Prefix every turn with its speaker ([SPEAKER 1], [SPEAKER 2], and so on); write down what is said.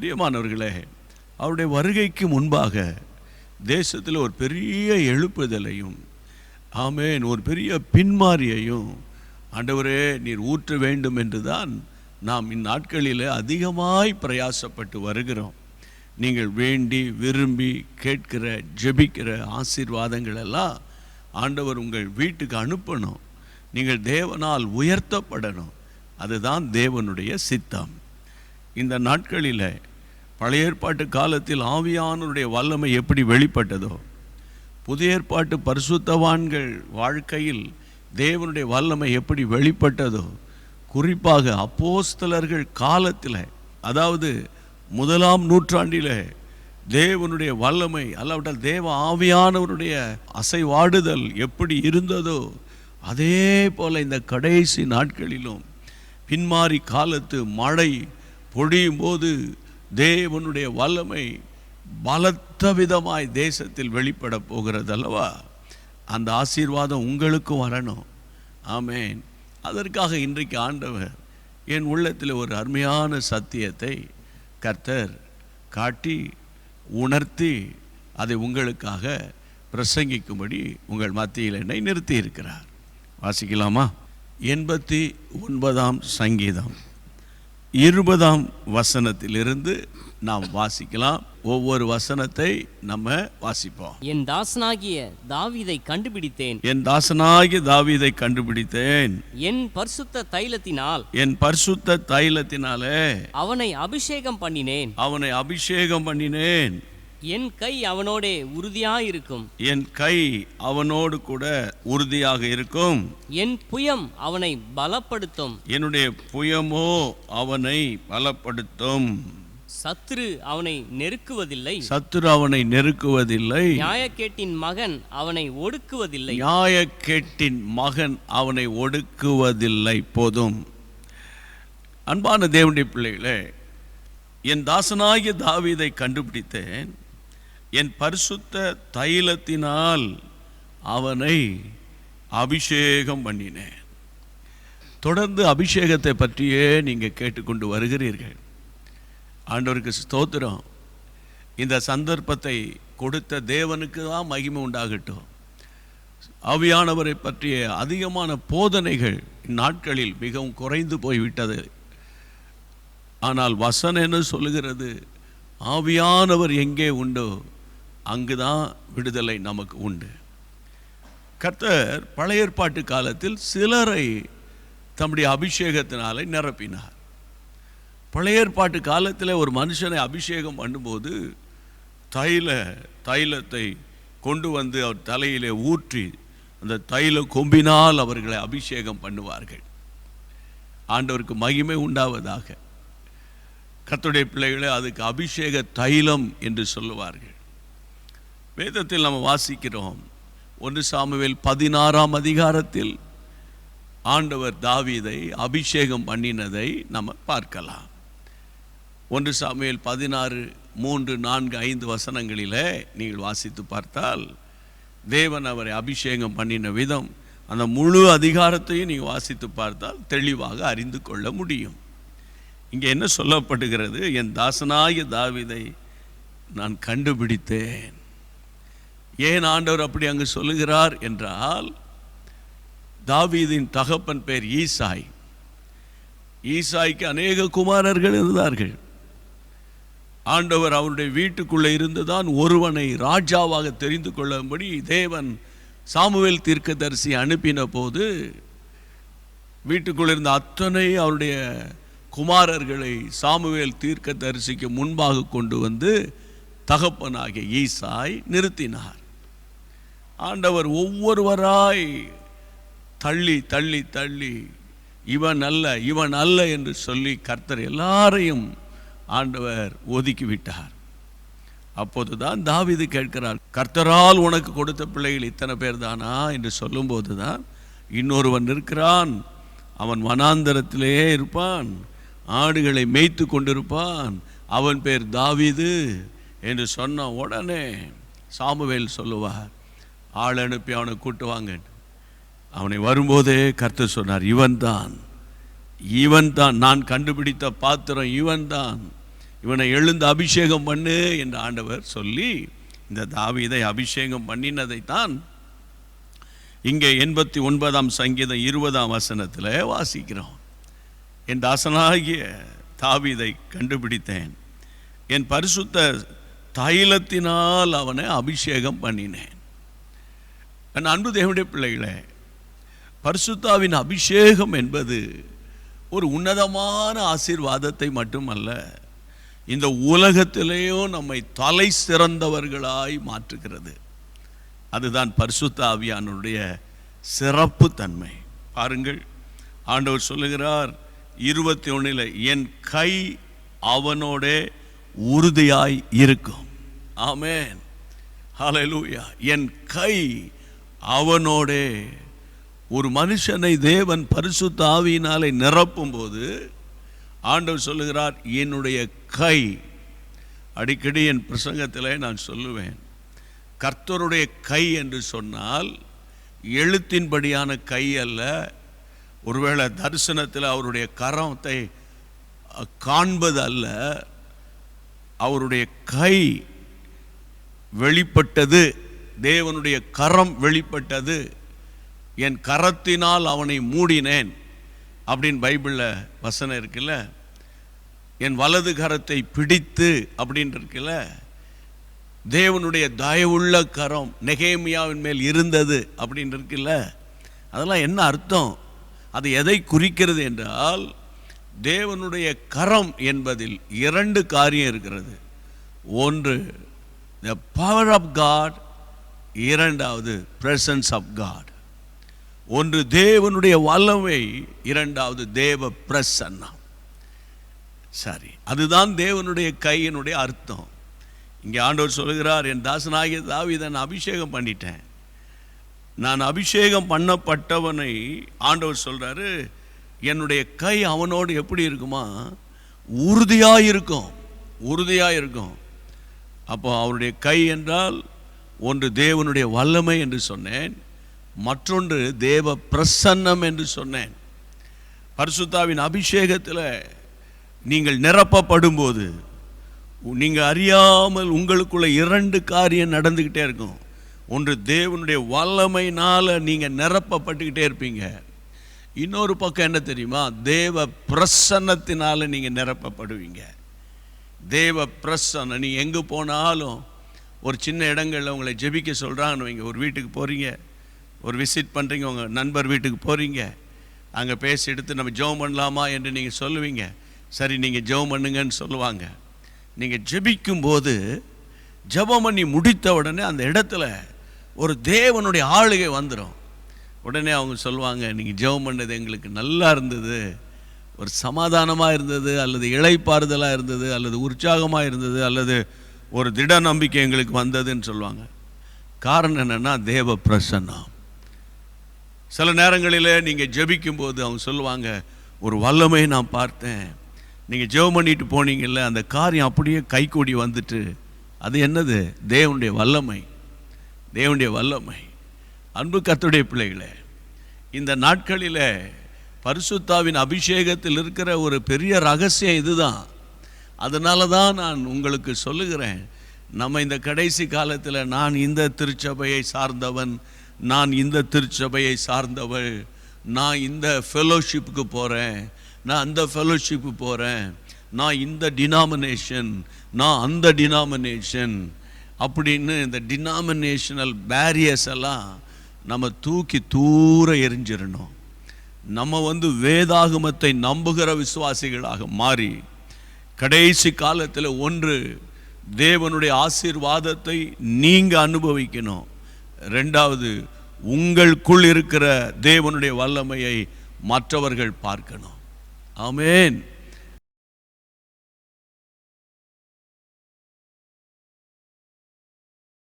[SPEAKER 1] பிரியமானவர்களே அவருடைய வருகைக்கு முன்பாக தேசத்தில் ஒரு பெரிய எழுப்புதலையும் ஆமேன் ஒரு பெரிய பின்மாறியையும் ஆண்டவரே நீர் ஊற்ற வேண்டும் என்று தான் நாம் இந்நாட்களில் அதிகமாய் பிரயாசப்பட்டு வருகிறோம். நீங்கள் வேண்டி விரும்பி கேட்கிற ஜெபிக்கிற ஆசீர்வாதங்கள் எல்லாம் ஆண்டவர் உங்கள் வீட்டுக்கு அனுப்பணும். நீங்கள் தேவனால் உயர்த்தப்படணும். அதுதான் தேவனுடைய சித்தம். இந்த நாட்களில் பழைய ஏற்பாட்டு காலத்தில் ஆவியானவருடைய வல்லமை எப்படி வெளிப்பட்டதோ புதிய ஏற்பாட்டு பரிசுத்தவான்கள் வாழ்க்கையில் தேவனுடைய வல்லமை எப்படி வெளிப்பட்டதோ குறிப்பாக அப்போஸ்தலர்கள் காலத்தில் அதாவது முதலாம் நூற்றாண்டில் தேவனுடைய வல்லமை அல்லாவிட்டால் தேவ ஆவியானவருடைய அசைவாடுதல் எப்படி இருந்ததோ அதே போல் இந்த கடைசி நாட்களிலும் பின்மாறி காலத்து மழை பொழியும் போது தேவனுடைய வல்லமை பலத்த விதமாய் தேசத்தில் வெளிப்பட போகிறது அல்லவா அந்த ஆசீர்வாதம் உங்களுக்கும் வரணும். ஆமேன். அதற்காக இன்றைக்கு ஆண்டவர் என் உள்ளத்தில் ஒரு அருமையான சத்தியத்தை கர்த்தர் காட்டி உணர்த்தி அதை உங்களுக்காக பிரசங்கிக்கும்படி உங்கள் மத்தியில் என்னை நிறுத்தி இருக்கிறார் வாசிக்கலாமா? எண்பத்தி ஒன்பதாம் சங்கீதம். இருபதாம் வசனத்திலிருந்து நாம் வாசிக்கலாம். ஒவ்வொரு வசனத்தை நம்ம வாசிப்போம்.
[SPEAKER 2] என் தாசனாகிய தாவீதை கண்டுபிடித்தேன்.
[SPEAKER 1] என் தாசனாகிய தாவீதை கண்டுபிடித்தேன்.
[SPEAKER 2] என் பரிசுத்த தைலத்தினால்.
[SPEAKER 1] என் பரிசுத்த தைலத்தினாலே
[SPEAKER 2] அவனை அபிஷேகம் பண்ணினேன்.
[SPEAKER 1] அவனை அபிஷேகம் பண்ணினேன்.
[SPEAKER 2] என் கை அவனோடே உறுதியாயிருக்கும்.
[SPEAKER 1] என் கை அவனோடு கூட உறுதியாக இருக்கும்.
[SPEAKER 2] என் புயம் அவனை பலப்படுத்தும்.
[SPEAKER 1] என்னுடைய புயமோ அவனை பலப்படுத்தும்.
[SPEAKER 2] சத்துரு அவனை நெருக்குவதில்லை.
[SPEAKER 1] சத்துரு அவனை நெருக்குவதில்லை.
[SPEAKER 2] நியாயக்கேட்டின் மகன் அவனை ஒடுக்குவதில்லை.
[SPEAKER 1] நியாயக்கேட்டின் மகன் அவனை ஒடுக்குவதில்லை. போதும். அன்பான தேவனுடைய பிள்ளைகளே என் தாசனாகிய தாவீதை கண்டுபிடித்தேன். என் பரிசுத்த தைலத்தினால் அவனை அபிஷேகம் பண்ணினேன். தொடர்ந்து அபிஷேகத்தை பற்றியே நீங்கள் கேட்டுக்கொண்டு வருகிறீர்கள். ஆண்டவருக்கு ஸ்தோத்திரம். இந்த சந்தர்ப்பத்தை கொடுத்த தேவனுக்கு தான் மகிமை உண்டாகட்டும். ஆவியானவரை பற்றிய அதிகமான போதனைகள் இந்நாட்களில் மிகவும் குறைந்து போய்விட்டது. ஆனால் வசனம் என்ன சொல்லுகிறது? ஆவியானவர் எங்கே உண்டோ அங்கு தான் விடுதலை நமக்கு உண்டு. கர்த்தர் பழைய ஏற்பாட்டு காலத்தில் சிலரை தம்முடைய அபிஷேகத்தினாலே நிரப்பினார். பழைய ஏற்பாட்டு காலத்தில் ஒரு மனுஷனை அபிஷேகம் பண்ணும்போது தைல தைலத்தை கொண்டு வந்து அவர் தலையிலே ஊற்றி அந்த தைல கொம்பினால் அவர்களை அபிஷேகம் பண்ணுவார்கள். ஆண்டவருக்கு மகிமை உண்டாவதாக. கத்துடைய பிள்ளைகளை அதுக்கு அபிஷேக தைலம் என்று சொல்லுவார்கள். வேதத்தில் நம்ம வாசிக்கிறோம். ஒன்று சாமுவேல் பதினாறாம் அதிகாரத்தில் ஆண்டவர் தாவீதை அபிஷேகம் பண்ணினதை நம்ம பார்க்கலாம். ஒன்று சாமுவேல் பதினாறு மூன்று நான்கு ஐந்து வசனங்களிலே நீங்கள் வாசித்து பார்த்தால் தேவன் அவரை அபிஷேகம் பண்ணின விதம் அந்த முழு அதிகாரத்தையும் நீங்கள் வாசித்து பார்த்தால் தெளிவாக அறிந்து கொள்ள முடியும். இங்கே என்ன சொல்லப்படுகிறது? என் தாசனாகிய தாவிதை நான் கண்டுபிடித்தேன். ஏன் ஆண்டவர் அப்படி அங்கு சொல்லுகிறார் என்றால் தாவீதின் தகப்பன் பேர் ஈசாய். ஈசாய்க்கு அநேக குமாரர்கள் இருந்தார்கள். ஆண்டவர் அவருடைய வீட்டுக்குள்ளே இருந்துதான் ஒருவனை ராஜாவாக தெரிந்து கொள்ளும்படி தேவன் சாமுவேல் தீர்க்கதரிசி அனுப்பின போது வீட்டுக்குள்ளிருந்த அத்தனை அவருடைய குமாரர்களை சாமுவேல் தீர்க்கதரிசிக்கு முன்பாக கொண்டு வந்து தகப்பனாகிய ஈசாய் நிறுத்தினார். ஆண்டவர் ஒவ்வொருவராய் தள்ளி தள்ளி தள்ளி இவன் அல்ல இவன் அல்ல என்று சொல்லி கர்த்தர் எல்லாரையும் ஆண்டவர் ஒதுக்கி விட்டார். அப்போதுதான் தாவீது கேட்கிறார் கர்த்தரால் உனக்கு கொடுத்த பிள்ளைகள் இத்தனை பேர் தானா என்று சொல்லும்போது தான் இன்னொருவன் இருக்கிறான் அவன் வனாந்தரத்திலே இருப்பான். ஆடுகளை மேய்த்து கொண்டிருப்பான். அவன் பேர் தாவிது. என்று சொன்ன உடனே சாமுவேல் சொல்லுவார் ஆள் அனுப்பி அவனை கூட்டுவாங்க அவனை வரும்போதே கர்த்தர் சொன்னார் இவன் தான் இவன் தான் நான் கண்டுபிடித்த பாத்திரம் இவன் தான் இவனை எழுந்து அபிஷேகம் பண்ணு என்று ஆண்டவர் சொல்லி இந்த தாவீதை அபிஷேகம் பண்ணினதைத்தான் இங்கே எண்பத்தி ஒன்பதாம் சங்கீதம் இருபதாம் வசனத்தில் வாசிக்கிறோம். என் தாசனாகிய தாவீதை கண்டுபிடித்தேன். என் பரிசுத்த தைலத்தினால் அவனை அபிஷேகம் பண்ணினேன். என் அன்பு தேவனுடைய பிள்ளைகளே பரிசுத்தாவின் அபிஷேகம் என்பது ஒரு உன்னதமான ஆசீர்வாதத்தை மட்டுமல்ல இந்த உலகத்திலேயோ நம்மை தலை சிறந்தவர்களாய் மாற்றுகிறது. அதுதான் பரிசுத்தாவியானுடைய சிறப்பு தன்மை. பாருங்கள் ஆண்டவர் சொல்லுகிறார் இருபத்தி ஒன்றில் என் கை அவனோட உறுதியாய் இருக்கும். ஆமேன். ஹலலூயா என் கை அவனோடே ஒரு மனுஷனை தேவன் பரிசுத்த ஆவியினாலே நிரப்பும் போது ஆண்டவர் சொல்லுகிறார் என்னுடைய கை அடிக்கடி என் பிரசங்கத்தில் நான் சொல்லுவேன் கர்த்தருடைய கை என்று சொன்னால் எழுத்தின்படியான கை அல்ல. ஒருவேளை தரிசனத்தில் அவருடைய கரத்தை காண்பது அல்ல அவருடைய கை வெளிப்பட்டது தேவனுடைய கரம் வெளிப்பட்டது. என் கரத்தினால் அவனை மூடினேன். அப்படின்னு பைபிளில் வசனம் இருக்குல்ல? என் வலது கரத்தை பிடித்து அப்படின்னு இருக்குல்ல? தேவனுடைய தயவுள்ள கரம் நெகேமியாவின் மேல் இருந்தது அப்படின்னு இருக்குல்ல? அதெல்லாம் என்ன அர்த்தம்? அது எதை குறிக்கிறது என்றால் தேவனுடைய கரம் என்பதில் இரண்டு காரியம் இருக்கிறது. ஒன்று த பவர் ஆஃப் காட் இரண்டாவது பிரசன்ஸ் ஆஃப் காட் ஒன்று தேவனுடைய வல்லமை இரண்டாவது தேவ பிரசன்னம். சரி அதுதான் தேவனுடைய கையினுடைய அர்த்தம். இங்கே ஆண்டவர் சொல்லுகிறார் என் தாசனாகிய தாவீதை நான் அபிஷேகம் பண்ணிட்டேன். நான் அபிஷேகம் பண்ணப்பட்டவனை ஆண்டவர் சொல்கிறாரு என்னுடைய கை அவனோடு எப்படி இருக்குமா? உறுதியாக இருக்கும் உறுதியாக இருக்கும் அப்போ அவருடைய கை என்றால் ஒன்று தேவனுடைய வல்லமை என்று சொன்னேன் மற்றொன்று தேவ பிரசன்னம் என்று சொன்னேன். பரிசுத்தாவின் அபிஷேகத்தில் நீங்கள் நிரப்பப்படும்போது நீங்கள் அறியாமல் உங்களுக்குள்ள இரண்டு காரியம் நடந்துக்கிட்டே இருக்கும். ஒன்று தேவனுடைய வல்லமைனால் நீங்கள் நிரப்பப்பட்டுக்கிட்டே இருப்பீங்க. இன்னொரு பக்கம் என்ன தெரியுமா? தேவ பிரசன்னத்தினால் நீங்கள் நிரப்பப்படுவீங்க. தேவ பிரசன்னம் நீ எங்கே போனாலும் ஒரு சின்ன இடங்களில் உங்களை ஜெபிக்க சொல்கிறாங்கன்னு வைங்க. ஒரு வீட்டுக்கு போகிறீங்க ஒரு விசிட் பண்ணுறீங்க உங்கள் நண்பர் வீட்டுக்கு போகிறீங்க அங்கே பேசி எடுத்து நம்ம ஜெபம் பண்ணலாமா என்று நீங்கள் சொல்லுவீங்க. சரி நீங்கள் ஜெபம் பண்ணுங்கன்னு சொல்லுவாங்க. நீங்கள் ஜெபிக்கும் போது ஜெபம் பண்ணி முடித்த உடனே அந்த இடத்துல ஒரு தேவனுடைய ஆளுகை வந்துடும் உடனே அவங்க சொல்லுவாங்க நீங்கள் ஜெபம் பண்ணது எங்களுக்கு நல்லா இருந்தது. ஒரு சமாதானமாக இருந்தது அல்லது இழைப்பாறுதலாக இருந்தது அல்லது உற்சாகமாக இருந்தது அல்லது ஒரு திட நம்பிக்கை எங்களுக்கு வந்ததுன்னு சொல்லுவாங்க. காரணம் என்னென்னா தேவ பிரசன்னம் சில நேரங்களில் நீங்கள் ஜபிக்கும்போது அவங்க சொல்லுவாங்க ஒரு வல்லமை நான் பார்த்தேன். நீங்கள் ஜெபம் பண்ணிட்டு போனீங்கல்ல அந்த காரியம் அப்படியே கைகூடி வந்துட்டு அது என்னது? தேவனுடைய வல்லமை. தேவனுடைய வல்லமை. அன்பு கத்துடைய பிள்ளைகளே இந்த நாட்களில் பரிசுத்தாவின் அபிஷேகத்தில் இருக்கிற ஒரு பெரிய ரகசியம் இதுதான். அதனால தான் நான் உங்களுக்கு சொல்லுகிறேன் நம்ம இந்த கடைசி காலத்தில் நான் இந்த திருச்சபையை சார்ந்தவன் நான் இந்த திருச்சபையை சார்ந்தவள் நான் இந்த ஃபெலோஷிப்புக்கு போகிறேன் நான் அந்த ஃபெலோஷிப்பு போகிறேன் நான் இந்த டினாமினேஷன் நான் அந்த டினாமினேஷன் அப்படின்னு இந்த டினாமினேஷனல் பேரியர்ஸ் எல்லாம் நம்ம தூக்கி தூர எரிஞ்சிடணும். நம்ம வந்து வேதாகமத்தை நம்புகிற விசுவாசிகளாக மாறி கடைசி காலத்தில் ஒன்று தேவனுடைய ஆசீர்வாதத்தை நீங்கள் அனுபவிக்கணும். ரெண்டாவது உங்களுக்குள் இருக்கிற தேவனுடைய வல்லமையை மற்றவர்கள் பார்க்கணும். ஆமேன்.